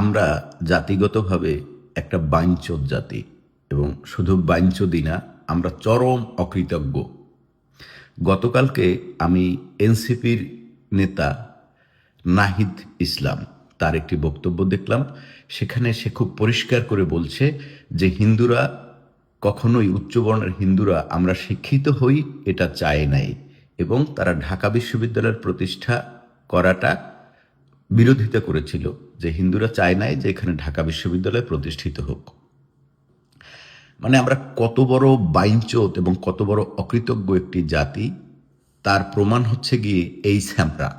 আমরা জাতিগতভাবে একটা বাইঞ্চোদ জাতি এবং শুধু বাইঞ্চোদই না, আমরা চরম অকৃতজ্ঞ। গতকালকে আমি এনসিপির নেতা নাহিদ ইসলাম, তার একটি বক্তব্য দেখলাম। সেখানে সে খুব পরিষ্কার করে বলছে যে, হিন্দুরা, কখনোই উচ্চবর্ণের হিন্দুরা আমরা শিক্ষিত হই, এটা চায় নাই এবং তারা ঢাকা বিশ্ববিদ্যালয়ের প্রতিষ্ঠা করাটা বিরোধিতা করেছিল যে হিন্দুরা চায় নাই যে এখানে ঢাকা বিশ্ববিদ্যালয় প্রতিষ্ঠিত হোক। মানে আমরা কত বড় বাইঞ্চোত এবং কত বড় অকৃতজ্ঞ একটি জাতি, তার প্রমাণ হচ্ছে গিয়ে এই স্যাম্পরা।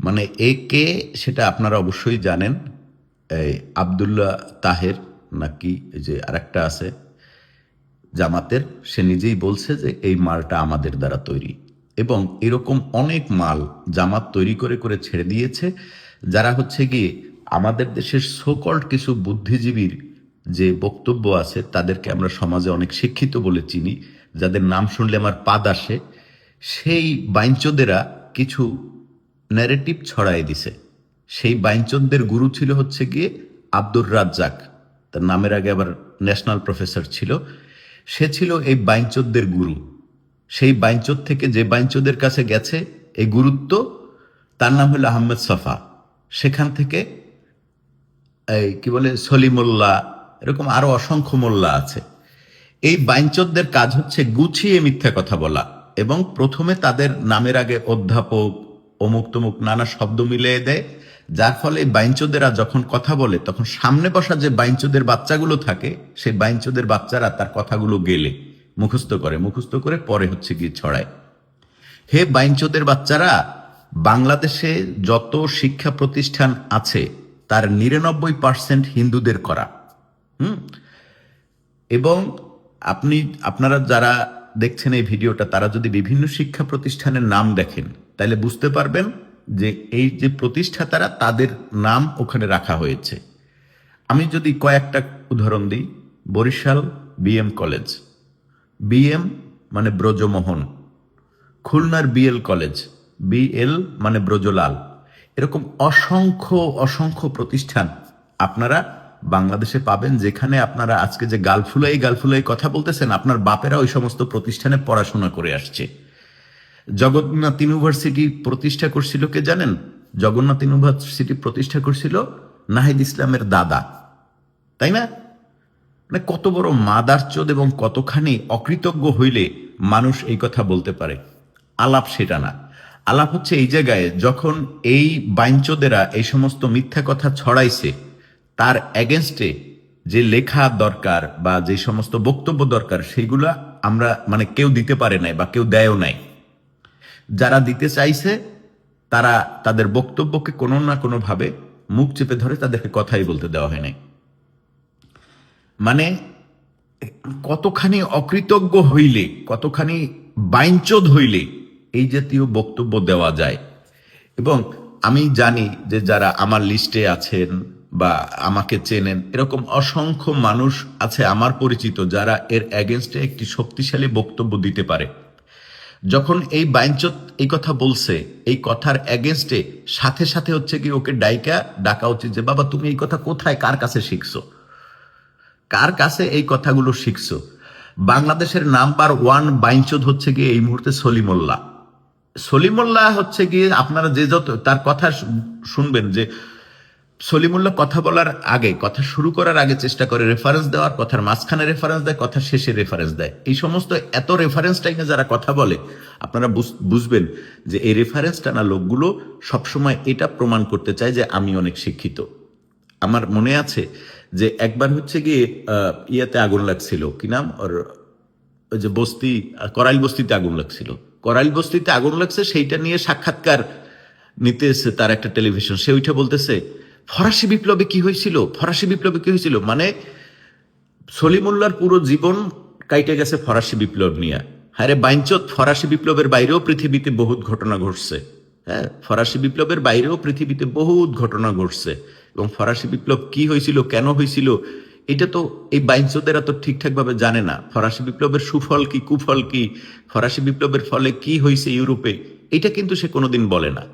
মানে এ কে সেটা আপনারা অবশ্যই জানেন, এই আবদুল্লাহ তাহের নাকি যে আরেকটা আছে জামাতের, সে নিজেই বলছে যে এই মালটা আমাদের দ্বারা তৈরি। এবং এরকম অনেক মাল জামাত তৈরি করে করে ছেড়ে দিয়েছে, যারা হচ্ছে গিয়ে আমাদের দেশের সোকল্ড কিছু বুদ্ধিজীবীর যে বক্তব্য আছে, তাদেরকে আমরা সমাজে অনেক শিক্ষিত বলে চিনি, যাদের নাম শুনলে আমার পাদ আসে, সেই বাইঞ্চোদেরা কিছু ন্যারেটিভ ছড়াই দিছে। সেই বাইঞ্চোদদের গুরু ছিল হচ্ছে গিয়ে আব্দুর রাজ্জাক, তার নামের আগে আবার ন্যাশনাল প্রফেসর ছিল। সে ছিল এই বাইঞ্চোদদের গুরু। সেই বাইঞ্চোদ থেকে যে বাইঞ্চোদের কাছে গেছে এই গুরুত্ব, তার নাম হলো আহমেদ সফা। সেখান থেকে এই কি বলে, সলিমুল্লাহ, এরকম আরও অসংখ্য মোল্লা আছে। এই বাইঞ্চোদদের কাজ হচ্ছে গুছিয়ে মিথ্যা কথা বলা এবং প্রথমে তাদের নামের আগে অধ্যাপক, অমুক তমুক নানা শব্দ মিলিয়ে দেয়, যার ফলে বাইঞ্চোদেরা যখন কথা বলে, তখন সামনে বসা যে বাইঞ্চোদের বাচ্চাগুলো থাকে, সেই বাইঞ্চোদের বাচ্চারা তার কথাগুলো গেলে। মুখস্থ করে মুখস্থ করে পরে হচ্ছে গিয়ে ছড়ায়। হে বাইঞ্চোদের বাচ্চারা, বাংলাদেশে যত শিক্ষা প্রতিষ্ঠান আছে, তার নিরানব্বই পার্সেন্ট হিন্দুদের করা। হুম? এবং আপনি, আপনারা যারা দেখছেন এই ভিডিওটা, তারা যদি বিভিন্ন শিক্ষা প্রতিষ্ঠানের নাম দেখেন, তাহলে বুঝতে পারবেন যে এই যে প্রতিষ্ঠাতারা তাদের নাম ওখানে রাখা হয়েছে। আমি যদি কয়েকটা উদাহরণ দিই, বরিশাল বিএম কলেজ। বিএম মানে ব্রজমোহন, খুলনার বিএল কলেজ বিএল মানে ব্রজলাল। এরকম অসংখ্য অসংখ্য প্রতিষ্ঠান আপনারা বাংলাদেশে পাবেন, যেখানে আপনারা আজকে যে গালফুলাই গালফুলাই কথা বলতেছেন, আপনার বাপেরা ওই সমস্ত প্রতিষ্ঠানে পড়াশোনা করে আসছে। জগন্নাথ ইউনিভার্সিটি প্রতিষ্ঠা করছিল কে জানেন? জগন্নাথ ইউনিভার্সিটি প্রতিষ্ঠা করছিল নাহিদ ইসলামের দাদা। তাই না? মানে কত বড় মাদারচোদ এবং কতখানি অকৃতজ্ঞ হইলে মানুষ এই কথা বলতে পারে। আলাপ সেটা না। আলাপ হচ্ছে এই জায়গায় যখন এই বাইঞ্চোদেরা এই সমস্ত মিথ্যা কথা ছড়াইছে, তার এগেনস্টে যে লেখা দরকার বা যে সমস্ত বক্তব্য দরকার সেইগুলা আমরা মানে কেউ দিতে পারে নাই বা কেউ দেয়ও নাই। যারা দিতে চাইছে, তারা তাদের বক্তব্যকে কোনো না কোনোভাবে মুখ চেপে ধরে তাদেরকে কথাই বলতে দেওয়া হয় নাই। মানে কতখানি অকৃতজ্ঞ হইলে, কতখানি বাইঞ্চোদ হইলে এই জাতীয় বক্তব্য দেওয়া যায়। এবং আমি জানি যে যারা আমার লিস্টে আছেন বা আমাকে চেনেন, এরকম অসংখ্য মানুষ আছে আমার পরিচিত যারা এর অ্যাগেনস্টে একটি শক্তিশালী বক্তব্য দিতে পারে। যখন এই বাইঞ্চত এই কথা বলছে, এই কথার অ্যাগেনস্টে সাথে সাথে হচ্ছে কি ওকে ডাইকা, ডাকা উচিত যে, বাবা, তুমি এই কথা কোথায়? কার কাছে শিখছো? কার কাছে এই কথাগুলো শিখছো? বাংলাদেশের নাম্বার ওয়ান বাইঞ্চোদ হচ্ছে গিয়ে এই মুহূর্তে সলিমুল্লাহ। সলিমুল্লাহ হচ্ছে গিয়ে আপনারা যে যত, তার কথা শুনবেন যে সলিমুল্লাহ কথা বলার আগে, কথা শুরু করার আগে চেষ্টা করে রেফারেন্স দেওয়ার, কথার মাঝখানে রেফারেন্স দেয় কথা শেষে রেফারেন্স দেয়। এই সমস্ত এত রেফারেন্স টাইমে যারা কথা বলে, আপনারা বুঝ- বুঝবেন যে এই রেফারেন্স টানা লোকগুলো সবসময় এটা প্রমাণ করতে চায় যে আমি অনেক শিক্ষিত। আমার মনে আছে যে একবার হচ্ছে গিয়ে ইয়াতে আগুন লাগছিল। কি নাম? ওর, ওই যে বস্তি করাইল বস্তিতে আগুন লাগছিল। করাইল বস্তিতে আগুন লাগছে, সেইটা নিয়ে সাক্ষাৎকার নিতে এসে তার একটা টেলিভিশন। সে ওইটা বলতেছে, ফরাসি বিপ্লবে কি হয়েছিল? ফরাসি বিপ্লবে কি হয়েছিল? মানে সলিমুল্লার পুরো জীবন কাইটে গেছে ফরাসি বিপ্লব নিয়ে। হ্যাঁ রে বাইঞ্চত ফরাসি বিপ্লবের বাইরেও পৃথিবীতে বহুত ঘটনা ঘটছে। হ্যাঁ ফরাসি বিপ্লবের বাইরেও পৃথিবীতে বহুত ঘটনা ঘটছে। এবং ফরাসি বিপ্লব কি হয়েছিল, কেন হয়েছিল, এটা তো এই বাইঞ্চদেরা তো ঠিকঠাক ভাবে জানে না। ফরাসি বিপ্লবের সুফল কি, কুফল কি, ফরাসি বিপ্লবের ফলে কি হয়েছে ইউরোপে, এটা কিন্তু সে কোনোদিন বলে না।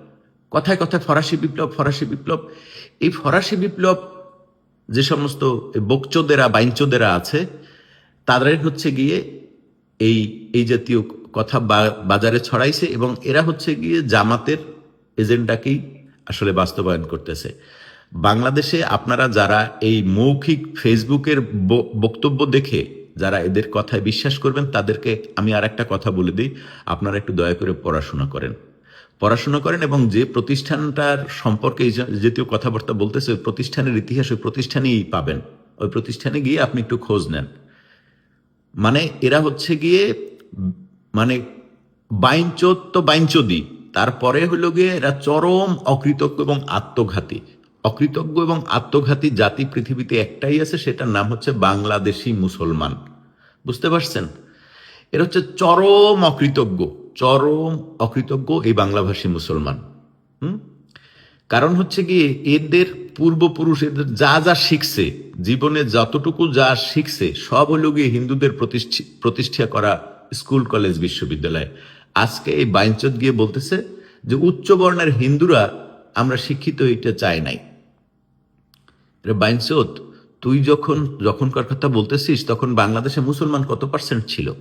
কথায় কথায় ফরাসি বিপ্লব ফরাসি বিপ্লব, এই ফরাসি বিপ্লব যে সমস্ত বকচোদেরা, বাইঞ্চোদেরা আছে, তাদের হচ্ছে গিয়ে এই এই জাতীয় কথা বাজারে ছড়াইছে এবং এরা হচ্ছে গিয়ে জামাতের এজেন্ডাকেই আসলে বাস্তবায়ন করতেছে। বাংলাদেশে আপনারা যারা এই মৌখিক ফেসবুকের বক্তব্য দেখে যারা এদের কথায় বিশ্বাস করবেন, তাদেরকে আমি আর একটা কথা বলে দিই। আপনারা একটু দয়া করে পড়াশোনা করেন। পড়াশোনা করেন এবং যে প্রতিষ্ঠানটার সম্পর্কে এই জাতীয় কথাবার্তা বলতেছে, ওই প্রতিষ্ঠানের ইতিহাস ওই প্রতিষ্ঠানেই পাবেন। ওই প্রতিষ্ঠানে গিয়ে আপনি একটু খোঁজ নেন। মানে এরা হচ্ছে গিয়ে মানে বাইঞ্চোদ তো বাইঞ্চোদি। তারপরে হলো গিয়ে এরা চরম অকৃতজ্ঞ এবং আত্মঘাতী। অকৃতজ্ঞ এবং আত্মঘাতী জাতি পৃথিবীতে একটাই আছে, সেটার নাম হচ্ছে বাংলাদেশি মুসলমান। বুঝতে পারছেন? এরা হচ্ছে চরম অকৃতজ্ঞ চরম অকৃতজ্ঞ এই বাংলাভাষী মুসলমান। হুম? কারণ হচ্ছে কি, এদের পূর্বপুরুষ এদের যা যা শিখছে, জীবনে যতটুকু যা শিখছে, সব হলো গিয়ে হিন্দুদের প্রতিষ্ঠি- প্রতিষ্ঠা করা স্কুল, কলেজ, বিশ্ববিদ্যালয়। আজকে এই বাইঞ্চত গিয়ে বলতেছে যে উচ্চ বর্ণের হিন্দুরা আমরা শিক্ষিত, এটা চাই নাই। এটা বাইঞ্চত তুই যখন যখনকার কথা বলতেছিস, তখন বাংলাদেশে মুসলমান কত পার্সেন্ট ছিল?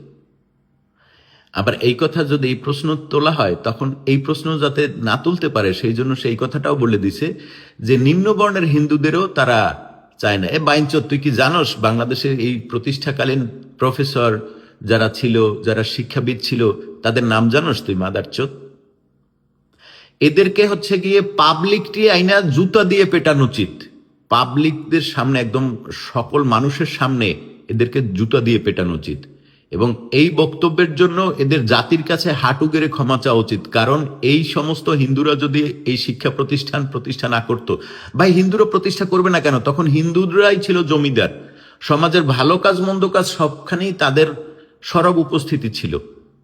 আবার এই কথা যদি এই প্রশ্ন তোলা হয়, তখন এই প্রশ্ন যাতে না তুলতে পারে, সেই জন্য সেই কথাটাও বলে দিছে যে নিম্নবর্ণের হিন্দুদেরও তারা চায় না। এ বাইঞ্চত তুই কি জানস বাংলাদেশে এই প্রতিষ্ঠাকালীন প্রফেসর যারা ছিল, যারা শিক্ষাবিদ ছিল, তাদের নাম জানোস তুই, মাদার মাদারচোদ এদেরকে হচ্ছে গিয়ে পাবলিকটি আইনা জুতা দিয়ে পেটানো উচিত। পাবলিকদের সামনে একদম সকল মানুষের সামনে এদেরকে জুতা দিয়ে পেটানো উচিত। এবং এই বক্তব্যের জন্য এদের জাতির কাছে হাঁটু গেড়ে ক্ষমা চাওয়া উচিত। কারণ এই সমস্ত হিন্দুরা যদি এই শিক্ষা প্রতিষ্ঠান প্রতিষ্ঠা না করতো ভাই হিন্দুরা প্রতিষ্ঠা করবে না কেন? তখন হিন্দুরাই ছিল জমিদার। সমাজের ভালো কাজ, মন্দ কাজ সবখানেই তাদের সরব উপস্থিতি ছিল।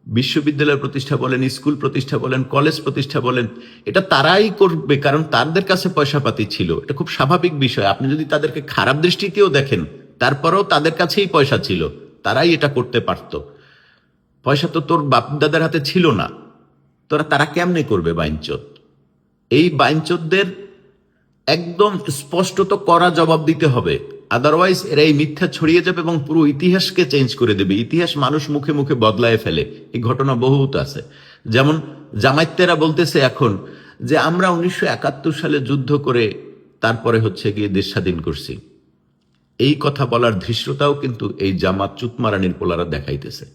বিশ্ববিদ্যালয় প্রতিষ্ঠা বলেন, স্কুল প্রতিষ্ঠা বলেন, কলেজ প্রতিষ্ঠা বলেন, এটা তারাই করবে কারণ তাদের কাছে পয়সাপাতি ছিল। এটা খুব স্বাভাবিক বিষয়। আপনি যদি তাদেরকে খারাপ দৃষ্টিতেও দেখেন, তারপরেও তাদের কাছেই পয়সা ছিল। তারাই এটা করতে পারত। পয়সা তো তোর বাপ দাদার হাতে ছিল না। তোরা, তারা কেমনে করবে বাইঞ্চোদ এই বাইঞ্চোদদের একদম স্পষ্টত করা জবাব দিতে হবে। আদারওয়াইজ এরা এই মিথ্যা ছড়িয়ে যাবে এবং পুরো ইতিহাসকে চেঞ্জ করে দেবে। ইতিহাস মানুষ মুখে মুখে বদলায় ফেলে। এই ঘটনা বহুত আছে। যেমন জামাইতেরা বলতেছে এখন যে, আমরা উনিশশো একাত্তর সালে যুদ্ধ করে তারপরে হচ্ছে গিয়ে দেশ স্বাধীন করছি। এই কথা বলার ধৃষ্টতাও কিন্তু এই জামাত চুতমারানির পোলারা দেখাইতেছে।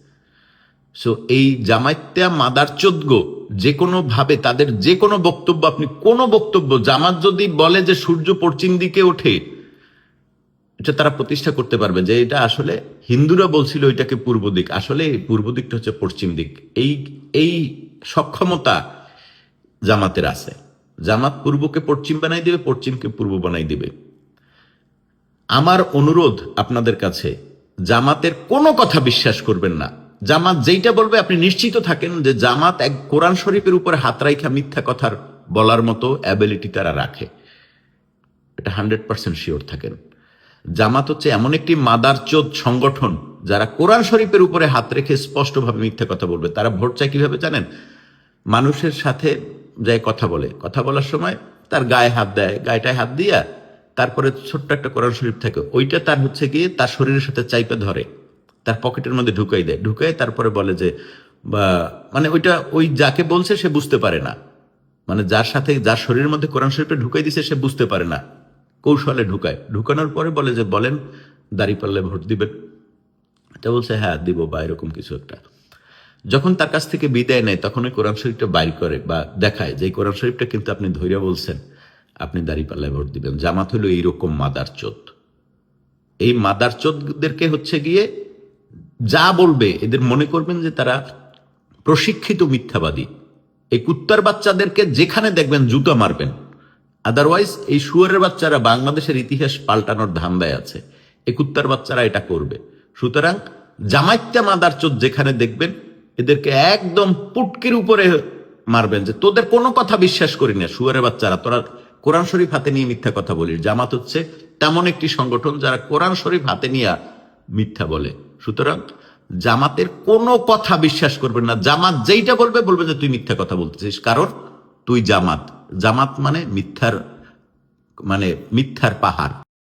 সো এই জামাইত্যা মাদার চোদ্গ যে কোনো ভাবে তাদের যে কোনো বক্তব্য, আপনি কোনো বক্তব্য, জামাত যদি বলে যে সূর্য পশ্চিম দিকে ওঠে এটা তারা প্রতিষ্ঠা করতে পারবে যে এটা আসলে হিন্দুরা বলছিল এটাকে পূর্ব দিক। আসলে পূর্ব দিকটা হচ্ছে পশ্চিম দিক। এই এই সক্ষমতা জামাতের আছে। জামাত পূর্বকে পশ্চিম বানাই দিবে, পশ্চিমকে পূর্ব বানাই দিবে। আমার অনুরোধ আপনাদের কাছে, জামাতের কোনো কথা বিশ্বাস করবেন না। জামাত যেইটা বলবে, আপনি নিশ্চিত থাকেন যে জামাত এক কোরআন শরীফের উপর হাত রাইখা মিথ্যা কথার বলার মতো অ্যাবিলিটি তারা রাখে। এটা হান্ড্রেড পার্সেন্ট শিওর থাকেন। জামাত হচ্ছে এমন একটি মাদারচোদ সংগঠন যারা কোরআন শরীফের উপরে হাত রেখে স্পষ্টভাবে মিথ্যা কথা বলবে। তারা ভোট চায় কীভাবে জানেন? মানুষের সাথে যায় কথা বলে। কথা বলার সময় তার গায়ে হাত দেয়, গায়েটায় হাত দিয়া তারপরে ছোট্ট একটা কোরআন শরীফ থাকে। ওইটা তার হচ্ছে গিয়ে তার শরীরের সাথে চাইপে ধরে। তার পকেটের মধ্যে ঢুকাই দেয়। ঢুকাই তারপরে বলে যে, বা মানে ওইটা ওই যাকে বলছে সে বুঝতে পারে না। মানে যার সাথে, যার শরীরের মধ্যে কোরআন শরীফটা ঢুকাই দিছে সে বুঝতে পারে না। কৌশলে ঢুকায়। ঢুকানোর পরে বলে যে, বলেন, দাড়ি পাল্লে ভোট দিবেন? এটা বলছে হ্যাঁ দিব বা এরকম কিছু একটা। যখন তার কাছ থেকে বিদায় নেয় তখন ওই কোরআন শরীফটা বাইর করে বা দেখায় যে কোরআন শরীফটা কিন্তু আপনি ধৈর্য বলছেন, আপনি দাড়ি পাল্লায় ভোট দিবেন। জামাত হলো এইরকম মাদার চোদ। এই মাদার চোদদেরকে হচ্ছে গিয়ে যা বলবে, এদের মনে করবেন যে, তারা প্রশিক্ষিত মিথ্যাবাদী। এই কুত্তার বাচ্চাদেরকে যেখানে দেখবেন জুতা মারবেন। আদারওয়াইজ এই শুয়ারের বাচ্চারা বাংলাদেশের ইতিহাস পাল্টানোর ধান্দায় আছে। এই কুত্তার বাচ্চারা এটা করবে। সুতরাং জামাইত্যা মাদার চোদ যেখানে দেখবেন, এদেরকে একদম পুটকির উপরে মারবেন যে, তোদের কোনো কথা বিশ্বাস করি না, শুয়ারের বাচ্চারা, তোরা কোরআন শরীফ হাতে নিয়ে মিথ্যা কথা বলিস। জামাত হচ্ছে তেমন একটি সংগঠন যারা কোরআন শরীফ হাতে নিয়ে মিথ্যা বলে। সুতরাং জামাতের কোনো কথা বিশ্বাস করবেন না। জামাত যেইটা বলবে বলবে যে, তুই মিথ্যা কথা বলতেছিস। কারণ তুই জামাত। জামাত মানে মিথ্যার মানে মিথ্যার পাহাড়।